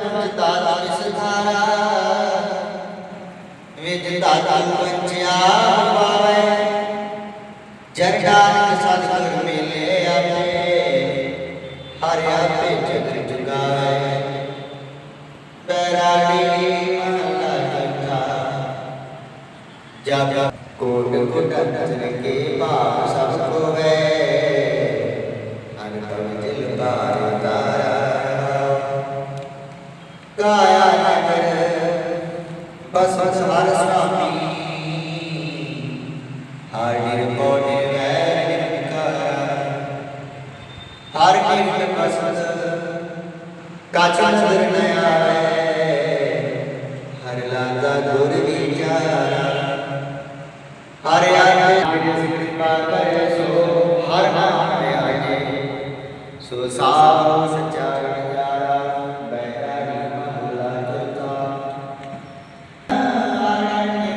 ਦਾਤਾ ਵਿਸਥਾਰਾ ਵਿਜ ਦਾਤਾ ਪੰਚਿਆ ਪਾਵੇ ਜਨ ਸਤਿਗੁਰ ਮਿਲੇ ਆਪੇ ਹਰਿ ਆਪੇ ਜਗ ਜੁਗਾਵੇ ਬੈਰਾਗੀ ਮਹਲਾ ਜਗਾ ਜਬ ਕੋਟ ਕੋਟ ਅੰਤਰ ਕਾਇਆ ਨਗਰ ਬਸ ਹਰ ਸੁਆਮੀ ਹਰ ਨਿਰਭਉ ਨਿਰਵੈਰ ਨਿਰੰਕਾਰ? ਹਰ ਕੀਰਤ ਬਸਤ ਕਾਚ ਨਦਰ ਨ ਆਵੇ ਹਰ ਲਾਗਾ ਗੁਰ ਵਿਚਾਰਾ ਹਰ ਆਗੇ। ਜਿਸ ਕਿਰਪਾ ਕਰੇ ਸੋ ਹਰ ਨਾਮ ਆਜੇ ਸੋ ਸਾਧ